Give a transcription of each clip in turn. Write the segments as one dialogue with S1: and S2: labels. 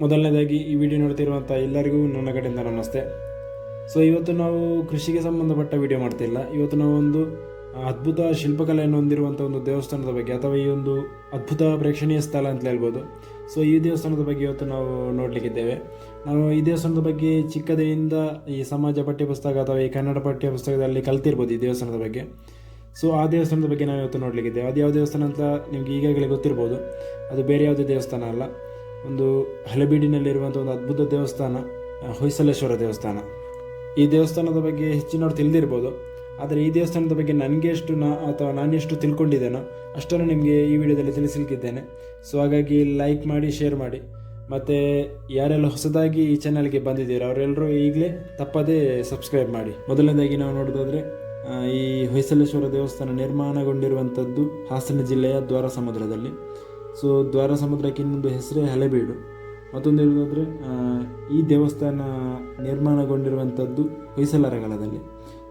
S1: ಮೊದಲನೇದಾಗಿ ಈ ವಿಡಿಯೋ ನೋಡ್ತಿರುವಂಥ ಎಲ್ಲರಿಗೂ ನನ್ನ ಕಡೆಯಿಂದ ನಮಸ್ತೆ. ಸೊ ಇವತ್ತು ನಾವು ಕೃಷಿಗೆ ಸಂಬಂಧಪಟ್ಟ ವಿಡಿಯೋ ಮಾಡ್ತಿಲ್ಲ. ಇವತ್ತು ನಾವು ಒಂದು ಅದ್ಭುತ ಶಿಲ್ಪಕಲೆಯನ್ನು ಹೊಂದಿರುವಂಥ ಒಂದು ದೇವಸ್ಥಾನದ ಬಗ್ಗೆ ಅಥವಾ ಈ ಒಂದು ಅದ್ಭುತ ಪ್ರೇಕ್ಷಣೀಯ ಸ್ಥಳ ಅಂತ ಹೇಳ್ಬೋದು. ಸೊ ಈ ದೇವಸ್ಥಾನದ ಬಗ್ಗೆ ಇವತ್ತು ನಾವು ನೋಡಲಿಕ್ಕಿದ್ದೇವೆ. ನಾವು ಈ ದೇವಸ್ಥಾನದ ಬಗ್ಗೆ ಚಿಕ್ಕದೆಯಿಂದ ಈ ಸಮಾಜ ಪಠ್ಯಪುಸ್ತಕ ಅಥವಾ ಈ ಕನ್ನಡ ಪಠ್ಯಪುಸ್ತಕದಲ್ಲಿ ಕಲ್ತಿರ್ಬೋದು ಈ ದೇವಸ್ಥಾನದ ಬಗ್ಗೆ. ಸೊ ಆ ದೇವಸ್ಥಾನದ ಬಗ್ಗೆ ನಾವು ಇವತ್ತು ನೋಡಲಿಕ್ಕಿದ್ದೇವೆ. ಅದು ಯಾವ ದೇವಸ್ಥಾನ ಅಂತ ನಿಮಗೆ ಈಗಾಗಲೇ ಗೊತ್ತಿರ್ಬೋದು. ಅದು ಬೇರೆ ಯಾವುದೇ ದೇವಸ್ಥಾನ ಅಲ್ಲ. ಒಂದು ಹಳೆಬೀಡಿನಲ್ಲಿರುವಂಥ ಒಂದು ಅದ್ಭುತ ದೇವಸ್ಥಾನ ಹೊಯ್ಸಲೇಶ್ವರ ದೇವಸ್ಥಾನ. ಈ ದೇವಸ್ಥಾನದ ಬಗ್ಗೆ ಹೆಚ್ಚಿನವ್ರು ತಿಳಿದಿರ್ಬೋದು, ಆದರೆ ಈ ದೇವಸ್ಥಾನದ ಬಗ್ಗೆ ನನಗೆ ಎಷ್ಟು ನಾ, ಅಥವಾ ನಾನೆಷ್ಟು ತಿಳ್ಕೊಂಡಿದ್ದೇನೋ ಅಷ್ಟನ್ನು ನಿಮಗೆ ಈ ವಿಡಿಯೋದಲ್ಲಿ ತಿಳಿಸಲಿಕ್ಕಿದ್ದೇನೆ. ಸೊ ಹಾಗಾಗಿ ಲೈಕ್ ಮಾಡಿ ಶೇರ್ ಮಾಡಿ. ಮತ್ತು ಯಾರೆಲ್ಲ ಹೊಸದಾಗಿ ಈ ಚಾನಲ್ಗೆ ಬಂದಿದ್ದೀರೋ ಅವರೆಲ್ಲರೂ ಈಗಲೇ ತಪ್ಪದೇ ಸಬ್ಸ್ಕ್ರೈಬ್ ಮಾಡಿ. ಮೊದಲನೇದಾಗಿ ನಾವು ನೋಡೋದಾದರೆ ಈ ಹೊಯ್ಸಲೇಶ್ವರ ದೇವಸ್ಥಾನ ನಿರ್ಮಾಣಗೊಂಡಿರುವಂಥದ್ದು ಹಾಸನ ಜಿಲ್ಲೆಯ ದ್ವಾರ ಸಮುದ್ರದಲ್ಲಿ ಸೊ ದ್ವಾರ ಸಮುದ್ರಕ್ಕೆ ಇನ್ನೊಂದು ಹೆಸರೇ ಹಳೆಬೀಡು. ಮತ್ತೊಂದು ಹೇಳೋದಾದರೆ ಈ ದೇವಸ್ಥಾನ ನಿರ್ಮಾಣಗೊಂಡಿರುವಂಥದ್ದು ಹೊಯ್ಸಲರ ಕಾಲದಲ್ಲಿ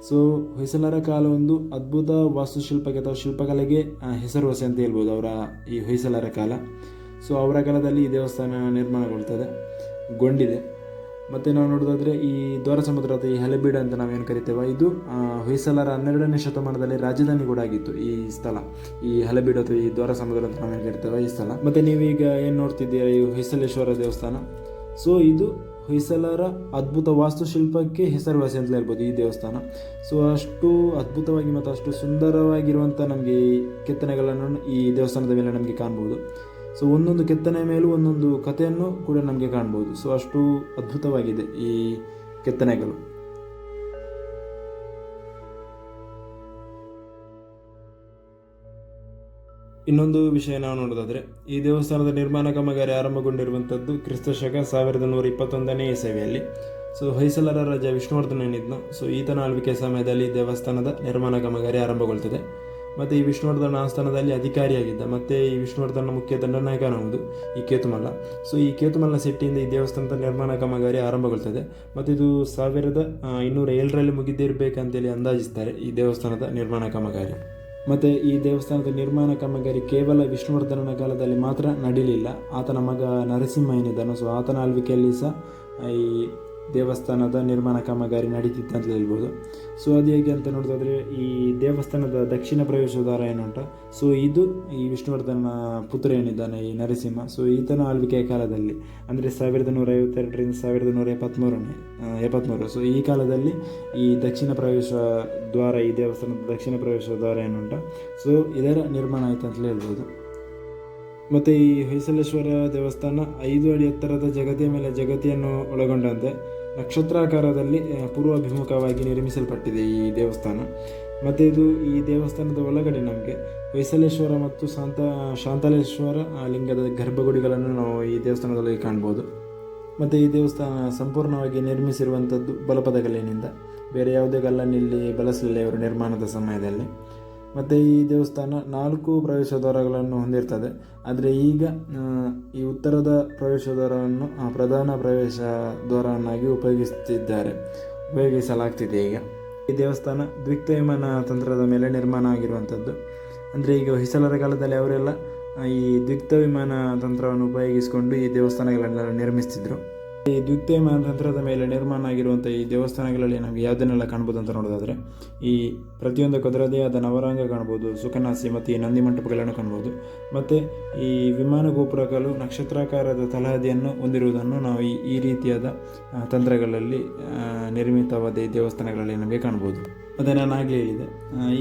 S1: ಸೊ ಹೊಯ್ಸಲರ ಕಾಲ ಒಂದು ಅದ್ಭುತ ವಾಸ್ತುಶಿಲ್ಪಕ್ಕೆ ಅಥವಾ ಶಿಲ್ಪಕಲೆಗೆ ಹೆಸರುವಾಸಿ ಅಂತ ಹೇಳ್ಬೋದು ಅವರ ಈ ಹೊಯ್ಸಲರ ಕಾಲ. ಸೊ ಅವರ ಕಾಲದಲ್ಲಿ ಈ ದೇವಸ್ಥಾನ ನಿರ್ಮಾಣಗೊಳ್ತದೆ, ಗೊಂಡಿದೆ. ಮತ್ತು ನಾವು ನೋಡೋದಾದರೆ ಈ ದ್ವಾರ ಸಮುದ್ರ ಅಥವಾ ಈ ಹಳೆಬೀಡು ಅಂತ ನಾವೇನು ಕರಿತೇವೆ? ಇದು ಹೊಯ್ಸಲಾರ ಹನ್ನೆರಡನೇ ಶತಮಾನದಲ್ಲಿ ರಾಜಧಾನಿ ಕೂಡ ಆಗಿತ್ತು ಈ ಸ್ಥಳ. ಈ ಹಳೆಬೀಡು ಅಥವಾ ಈ ದ್ವಾರ ಸಮುದ್ರ ಅಂತ ನಾವೇನು ಕರಿತೇವೆ ಈ ಸ್ಥಳ. ಮತ್ತು ನೀವೀಗ ಏನು ನೋಡ್ತಿದ್ದೀರಾ ಈ ಹೊಯ್ಸಲೇಶ್ವರ ದೇವಸ್ಥಾನ? ಸೊ, ಇದು ಹೊಯ್ಸಲರ ಅದ್ಭುತ ವಾಸ್ತುಶಿಲ್ಪಕ್ಕೆ ಹೆಸರುವಾಸಿ ಅಂತಲೇ ಇರ್ಬೋದು ಈ ದೇವಸ್ಥಾನ. ಸೊ, ಅಷ್ಟು ಅದ್ಭುತವಾಗಿ ಮತ್ತು ಅಷ್ಟು ಸುಂದರವಾಗಿರುವಂಥ ನಮಗೆ ಈ ಕೆತ್ತನೆಗಳನ್ನು ಈ ದೇವಸ್ಥಾನದ ಮೇಲೆ ನಮಗೆ ಕಾಣ್ಬೋದು. ಸೊ ಒಂದೊಂದು ಕೆತ್ತನೆ ಮೇಲೂ ಒಂದೊಂದು ಕಥೆಯನ್ನು ಕೂಡ ನಮಗೆ ಕಾಣ್ಬೋದು. ಸೊ ಅಷ್ಟು ಅದ್ಭುತವಾಗಿದೆ ಈ ಕೆತ್ತನೆಗಳು. ಇನ್ನೊಂದು ವಿಷಯ ನಾವು ನೋಡೋದಾದರೆ, ಈ ದೇವಸ್ಥಾನದ ನಿರ್ಮಾಣ ಕಾಮಗಾರಿ ಆರಂಭಗೊಂಡಿರುವಂಥದ್ದು ಕ್ರಿಸ್ತ ಶಕ ಸಾವಿರದ ನೂರ ಇಪ್ಪತ್ತೊಂದನೇ ಇಸವಿಯಲ್ಲಿ. ಸೊ ಹೊಯ್ಸಲರ ರಾಜ ವಿಷ್ಣುವರ್ಧನ ಏನಿದ್ನು ಸೊ ಈತನ ಆಳ್ವಿಕೆ ಸಮಯದಲ್ಲಿ ದೇವಸ್ಥಾನದ ನಿರ್ಮಾಣ ಕಾಮಗಾರಿ ಆರಂಭಗೊಳ್ತದೆ. ಮತ್ತು ಈ ವಿಷ್ಣುವರ್ಧನ ಆಸ್ಥಾನದಲ್ಲಿ ಅಧಿಕಾರಿಯಾಗಿದ್ದ, ಮತ್ತು ಈ ವಿಷ್ಣುವರ್ಧನ ಮುಖ್ಯ ದಂಡನಾಯಕನಾಗುವುದು ಈ ಕೇತುಮಲ್ಲ. ಸೊ ಈ ಕೇತುಮಲ್ಲ ಸಿಟ್ಟಿಯಿಂದ ಈ ದೇವಸ್ಥಾನದ ನಿರ್ಮಾಣ ಕಾಮಗಾರಿ ಆರಂಭಗೊಳ್ತದೆ. ಮತ್ತು ಇದು ಸಾವಿರದ ಇನ್ನೂರ ಏಳರಲ್ಲಿ ಮುಗಿದಿರಬೇಕಂತೇಳಿ ಅಂದಾಜಿಸ್ತಾರೆ ಈ ದೇವಸ್ಥಾನದ ನಿರ್ಮಾಣ ಕಾಮಗಾರಿ. ಮತ್ತು ಈ ದೇವಸ್ಥಾನದ ನಿರ್ಮಾಣ ಕಾಮಗಾರಿ ಕೇವಲ ವಿಷ್ಣುವರ್ಧನನ ಕಾಲದಲ್ಲಿ ಮಾತ್ರ ನಡೀಲಿಲ್ಲ. ಆತನ ಮಗ ನರಸಿಂಹ ಏನಿದ್ದಾನೋ ಸೊ ಆತನ ಆಳ್ವಿಕೆಯಲ್ಲಿ ಸಹ, ಈ ದೇವಸ್ಥಾನದ ನಿರ್ಮಾಣ ಕಾಮಗಾರಿ ನಡೀತಿತ್ತು ಅಂತ ಹೇಳ್ಬೋದು. ಸೊ ಅದು ಹೇಗೆ ಅಂತ ನೋಡೋದಾದರೆ, ಈ ದೇವಸ್ಥಾನದ ದಕ್ಷಿಣ ಪ್ರವೇಶ ದ್ವಾರ ಏನುಂಟ ಸೊ ಇದು ಈ ವಿಷ್ಣುವರ್ಧನ ಪುತ್ರ ಏನಿದ್ದಾನೆ, ಈ ನರಸಿಂಹ. ಸೊ ಈತನ ಆಳ್ವಿಕೆಯ ಕಾಲದಲ್ಲಿ, ಅಂದರೆ ಸಾವಿರದ ನೂರ ಐವತ್ತೆರಡರಿಂದ ಸಾವಿರದ ನೂರ ಎಪ್ಪತ್ತ್ಮೂರನೇ ಎಪ್ಪತ್ತ್ಮೂರು ಸೊ ಈ ಕಾಲದಲ್ಲಿ ಈ ದಕ್ಷಿಣ ಪ್ರವೇಶ ದ್ವಾರ, ಈ ದೇವಸ್ಥಾನದ ದಕ್ಷಿಣ ಪ್ರವೇಶ ದ್ವಾರ ಏನುಂಟ ಸೊ ಇದರ ನಿರ್ಮಾಣ ಆಯಿತು ಅಂತಲೇ ಹೇಳ್ಬೋದು. ಮತ್ತು ಈ ಹೊಯ್ಸಲೇಶ್ವರ ದೇವಸ್ಥಾನ ಐದು ಅಡಿ ಎತ್ತರದ ಜಗತಿಯ ಮೇಲೆ ಜಗತಿಯನ್ನು ಒಳಗೊಂಡಂತೆ ನಕ್ಷತ್ರಾಕಾರದಲ್ಲಿ ಪೂರ್ವಾಭಿಮುಖವಾಗಿ ನಿರ್ಮಿಸಲ್ಪಟ್ಟಿದೆ ಈ ದೇವಸ್ಥಾನ. ಮತ್ತು ಇದು ಈ ದೇವಸ್ಥಾನದ ಒಳಗಡೆ ನಮಗೆ ಹೊಯ್ಸಲೇಶ್ವರ ಮತ್ತು ಶಾಂತ, ಶಾಂತಲೇಶ್ವರ ಲಿಂಗದ ಗರ್ಭಗುಡಿಗಳನ್ನು ನಾವು ಈ ದೇವಸ್ಥಾನದಲ್ಲಿ ಕಾಣ್ಬೋದು. ಮತ್ತು ಈ ದೇವಸ್ಥಾನ ಸಂಪೂರ್ಣವಾಗಿ ನಿರ್ಮಿಸಿರುವಂಥದ್ದು ಬಲಪದ ಕಲ್ಲಿನಿಂದ ಬೇರೆ ಯಾವುದೇ ಗಲ್ಲನ್ನು ಇಲ್ಲಿ ಬಳಸಲಿಲ್ಲ ಇವರು ನಿರ್ಮಾಣದ ಸಮಯದಲ್ಲಿ. ಮತ್ತು ಈ ದೇವಸ್ಥಾನ ನಾಲ್ಕು ಪ್ರವೇಶ ದ್ವಾರಗಳನ್ನು ಹೊಂದಿರ್ತದೆ. ಆದರೆ ಈಗ ಈ ಉತ್ತರದ ಪ್ರವೇಶ ದ್ವಾರವನ್ನು ಪ್ರಧಾನ ಪ್ರವೇಶ ದ್ವಾರವನ್ನಾಗಿ ಉಪಯೋಗಿಸುತ್ತಿದ್ದಾರೆ ಉಪಯೋಗಿಸಲಾಗ್ತಿದೆ ಈಗ. ಈ ದೇವಸ್ಥಾನ ದ್ವಿಕ್ತ ವಿಮಾನ ತಂತ್ರದ ಮೇಲೆ ನಿರ್ಮಾಣ ಆಗಿರುವಂಥದ್ದು. ಅಂದರೆ ಈಗ ಹೊಯ್ಸಲರ ಕಾಲದಲ್ಲಿ ಅವರೆಲ್ಲ ಈ ದ್ವಿಕ್ತ ವಿಮಾನ ತಂತ್ರವನ್ನು ಉಪಯೋಗಿಸಿಕೊಂಡು ಈ ದೇವಸ್ಥಾನಗಳನ್ನೆಲ್ಲ ನಿರ್ಮಿಸ್ತಿದ್ರು. ಈ ದ್ವಿತೀಯ ಮಹಾತಂತ್ರದ ತಂತ್ರದ ಮೇಲೆ ನಿರ್ಮಾಣ ಆಗಿರುವಂಥ ಈ ದೇವಸ್ಥಾನಗಳಲ್ಲಿ ನಮಗೆ ಯಾವುದನ್ನೆಲ್ಲ ಕಾಣ್ಬೋದು ಅಂತ ನೋಡೋದಾದರೆ, ಈ ಪ್ರತಿಯೊಂದು ಅದರದೇ ಆದ ನವರಂಗ ಕಾಣ್ಬೋದು ಸುಖನಾಸಿ ಮತ್ತು ಈ ನಂದಿ ಮಂಟಪಗಳನ್ನು ಕಾಣ್ಬೋದು. ಮತ್ತು ಈ ವಿಮಾನ ಗೋಪುರಗಳು ನಕ್ಷತ್ರಾಕಾರದ ತಲಹದಿಯನ್ನು ಹೊಂದಿರುವುದನ್ನು ನಾವು ಈ ರೀತಿಯಾದ ತಂತ್ರಗಳಲ್ಲಿ ನಿರ್ಮಿತವಾದ ಈ ದೇವಸ್ಥಾನಗಳಲ್ಲಿ ನಮಗೆ ಕಾಣ್ಬೋದು. ಮತ್ತು ನಾನು ಆಗಲೇ ಹೇಳಿದೆ.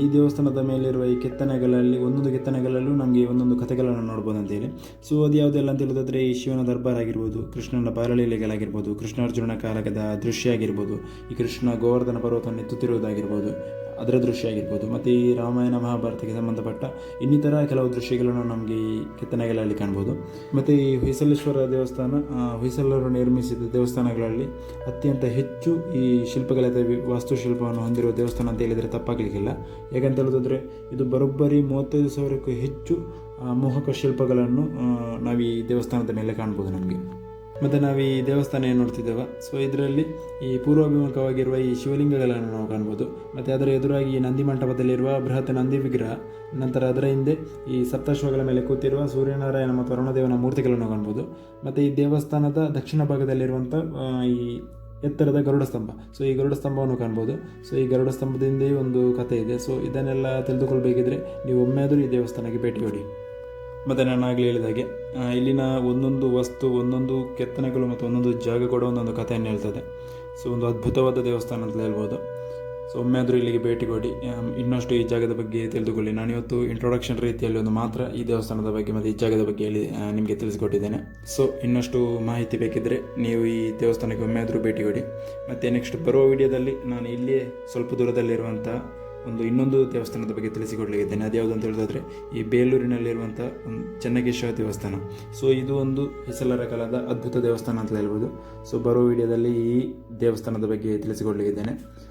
S1: ಈ ದೇವಸ್ಥಾನದ ಮೇಲಿರುವ ಈ ಕೆತ್ತನೆಗಳಲ್ಲಿ, ಒಂದೊಂದು ಕೆತ್ತನೆಗಳಲ್ಲೂ ನಮಗೆ ಒಂದೊಂದು ಕಥೆಗಳನ್ನು ನೋಡ್ಬೋದು ಅಂತೇಳಿ ಸೊ ಅದು ಯಾವುದೆಲ್ಲ ಅಂತ ಹೇಳೋದಾದರೆ, ಈ ಶಿವನ ದರ್ಬಾರ್ ಆಗಿರ್ಬೋದು, ಕೃಷ್ಣನ ಬಾಲಲೀಲೆಗಳಾಗಿರ್ಬೋದು ಕೃಷ್ಣಾರ್ಜುನ ಕಾಲಕದ ದೃಶ್ಯ ಆಗಿರ್ಬೋದು, ಈ ಕೃಷ್ಣ ಗೋವರ್ಧನ ಪರ್ವತವನ್ನು ಎತ್ತುತ್ತಿರುವುದಾಗಿರ್ಬೋದು ಅದರ ದೃಶ್ಯ ಆಗಿರ್ಬೋದು. ಮತ್ತು ಈ ರಾಮಾಯಣ ಮಹಾಭಾರತಕ್ಕೆ ಸಂಬಂಧಪಟ್ಟ ಇನ್ನಿತರ ಕೆಲವು ದೃಶ್ಯಗಳನ್ನು ನಮಗೆ ಈ ಕೆತ್ತನೆಗಳಲ್ಲಿ ಕಾಣ್ಬೋದು. ಮತ್ತು ಈ ಹೊಯ್ಸಲೇಶ್ವರ ದೇವಸ್ಥಾನ ಹೊಯ್ಸಲರು ನಿರ್ಮಿಸಿದ ದೇವಸ್ಥಾನಗಳಲ್ಲಿ ಅತ್ಯಂತ ಹೆಚ್ಚು ಈ ವಿ- ವಾಸ್ತುಶಿಲ್ಪವನ್ನು ಹೊಂದಿರುವ ದೇವಸ್ಥಾನ ಅಂತ ಹೇಳಿದರೆ ತಪ್ಪಾಗಲಿಕ್ಕಿಲ್ಲ. ಯಾಕಂತ ಹೇಳೋದಾದರೆ ಇದು ಬರೋಬ್ಬರಿ ಮೂವತ್ತೈದು ಸಾವಿರಕ್ಕೂ ಹೆಚ್ಚು ಮೋಹಕ ಶಿಲ್ಪಗಳನ್ನು ನಾವು ಈ ದೇವಸ್ಥಾನದ ಮೇಲೆ ಕಾಣ್ಬೋದು ನಮಗೆ. ಮತ್ತು ನಾವು ಈ ದೇವಸ್ಥಾನ ಏನು ನೋಡ್ತಿದ್ದೇವೆ? ಸೊ ಇದರಲ್ಲಿ ಈ ಪೂರ್ವಾಭಿಮುಖವಾಗಿರುವ ಈ ಶಿವಲಿಂಗಗಳನ್ನು ನಾವು ಕಾಣ್ಬೋದು. ಮತ್ತು ಅದರ ಎದುರಾಗಿ ಈ ನಂದಿ ಮಂಟಪದಲ್ಲಿರುವ ಬೃಹತ್ ನಂದಿ ವಿಗ್ರಹ, ನಂತರ ಅದರ ಹಿಂದೆ ಈ ಸಪ್ತಶ್ವಗಳ ಮೇಲೆ ಕೂತಿರುವ ಸೂರ್ಯನಾರಾಯಣ ಮತ್ತು ವರುಣದೇವನ ಮೂರ್ತಿಗಳನ್ನು ಕಾಣ್ಬೋದು. ಮತ್ತು ಈ ದೇವಸ್ಥಾನದ ದಕ್ಷಿಣ ಭಾಗದಲ್ಲಿರುವಂಥ ಈ ಎತ್ತರದ ಗರುಡ ಸ್ತಂಭ. ಸೊ ಈ ಗರುಡ ಸ್ತಂಭವನ್ನು ಕಾಣ್ಬೋದು. ಸೊ ಈ ಗರುಡ ಸ್ತಂಭದಿಂದ ಒಂದು ಕಥೆ ಇದೆ. ಸೊ ಇದನ್ನೆಲ್ಲ ತಿಳಿದುಕೊಳ್ಬೇಕಿದ್ರೆ ನೀವು ಒಮ್ಮೆಯಾದರೂ ಈ ದೇವಸ್ಥಾನಕ್ಕೆ ಭೇಟಿ ಕೊಡಿ. ಮತ್ತು ನಾನು ಆಗಲೇ ಹೇಳಿದ ಹಾಗೆ ಇಲ್ಲಿನ ಒಂದೊಂದು ವಸ್ತು, ಒಂದೊಂದು ಕೆತ್ತನೆಗಳು ಮತ್ತು ಒಂದೊಂದು ಜಾಗ ಕೂಡ ಒಂದೊಂದು ಕಥೆಯನ್ನು ಹೇಳ್ತದೆ. ಸೊ, ಒಂದು ಅದ್ಭುತವಾದ ದೇವಸ್ಥಾನ ಅಂತಲೇ ಹೇಳ್ಬೋದು. ಸೊ, ಒಮ್ಮೆ ಆದರೂ ಇಲ್ಲಿಗೆ ಭೇಟಿ ಕೊಡಿ. ಇನ್ನಷ್ಟು ಈ ಜಾಗದ ಬಗ್ಗೆ ತಿಳಿದುಕೊಳ್ಳಿ. ನಾನು ಇವತ್ತು ಇಂಟ್ರೊಡಕ್ಷನ್ ರೀತಿಯಲ್ಲಿ ಒಂದು ಮಾತ್ರ ಈ ದೇವಸ್ಥಾನದ ಬಗ್ಗೆ ಮತ್ತು ಈ ಜಾಗದ ಬಗ್ಗೆ ಹೇಳಿ ನಿಮಗೆ ತಿಳಿಸಿಕೊಟ್ಟಿದ್ದೇನೆ. ಸೊ, ಇನ್ನಷ್ಟು ಮಾಹಿತಿ ಬೇಕಿದ್ದರೆ ನೀವು ಈ ದೇವಸ್ಥಾನಕ್ಕೆ ಒಮ್ಮೆ ಆದರೂ ಭೇಟಿ ಕೊಡಿ. ಮತ್ತು ನೆಕ್ಸ್ಟ್ ಬರುವ ವಿಡಿಯೋದಲ್ಲಿ ನಾನು ಇಲ್ಲಿಯೇ ಸ್ವಲ್ಪ ದೂರದಲ್ಲಿರುವಂಥ ಒಂದು ಇನ್ನೊಂದು ದೇವಸ್ಥಾನದ ಬಗ್ಗೆ ತಿಳಿಸಿಕೊಡ್ಲಿಕ್ಕಿದ್ದೇನೆ ಅದ್ಯಾವುದು ಅಂತ ಹೇಳಿದ್ರೆ ಈ ಬೇಲೂರಿನಲ್ಲಿರುವಂಥ ಒಂದು ಚೆನ್ನಕೇಶ್ವರ ದೇವಸ್ಥಾನ. ಸೊ, ಇದು ಒಂದು ಹೆಸಲರ ಕಾಲದ ಅದ್ಭುತ ದೇವಸ್ಥಾನ ಅಂತ ಹೇಳ್ಬೋದು. ಸೊ, ಬರೋ ವಿಡಿಯೋದಲ್ಲಿ ಈ ದೇವಸ್ಥಾನದ ಬಗ್ಗೆ ತಿಳಿಸಿಕೊಡ್ಲಿಕ್ಕಿದ್ದೇನೆ.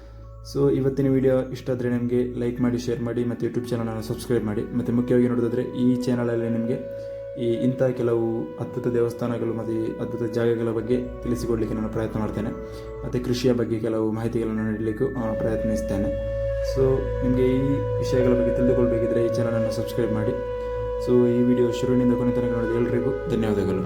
S1: ಸೊ, ಇವತ್ತಿನ ವಿಡಿಯೋ ಇಷ್ಟ ಆದರೆ ನಿಮಗೆ ಲೈಕ್ ಮಾಡಿ, ಶೇರ್ ಮಾಡಿ, ಮತ್ತು ಯೂಟ್ಯೂಬ್ ಚಾನಲನ್ನು ಸಬ್ಸ್ಕ್ರೈಬ್ ಮಾಡಿ. ಮತ್ತು ಮುಖ್ಯವಾಗಿ ನೋಡೋದಾದರೆ, ಈ ಚಾನಲಲ್ಲಿ ನಿಮಗೆ ಈ ಇಂಥ ಕೆಲವು ಅದ್ಭುತ ದೇವಸ್ಥಾನಗಳು ಮತ್ತು ಅದ್ಭುತ ಜಾಗಗಳ ಬಗ್ಗೆ ತಿಳಿಸಿಕೊಡಲಿಕ್ಕೆ ನಾನು ಪ್ರಯತ್ನ ಮಾಡ್ತೇನೆ. ಮತ್ತು ಕೃಷಿಯ ಬಗ್ಗೆ ಕೆಲವು ಮಾಹಿತಿಗಳನ್ನು ನೀಡಲಿಕ್ಕೂ ಪ್ರಯತ್ನಿಸ್ತೇನೆ. ಸೊ ನಿಮಗೆ ಈ ವಿಷಯಗಳ ಬಗ್ಗೆ ತಿಳಿದುಕೊಳ್ಬೇಕಿದ್ರೆ ಈ ಚಾನಲನ್ನು ಸಬ್ಸ್ಕ್ರೈಬ್ ಮಾಡಿ. ಸೊ ಈ ವಿಡಿಯೋ ಶುರುವಿನಿಂದ ಕೊನೆ ತನಕ ನೋಡಿದ ಎಲ್ಲರಿಗೂ ಧನ್ಯವಾದಗಳು.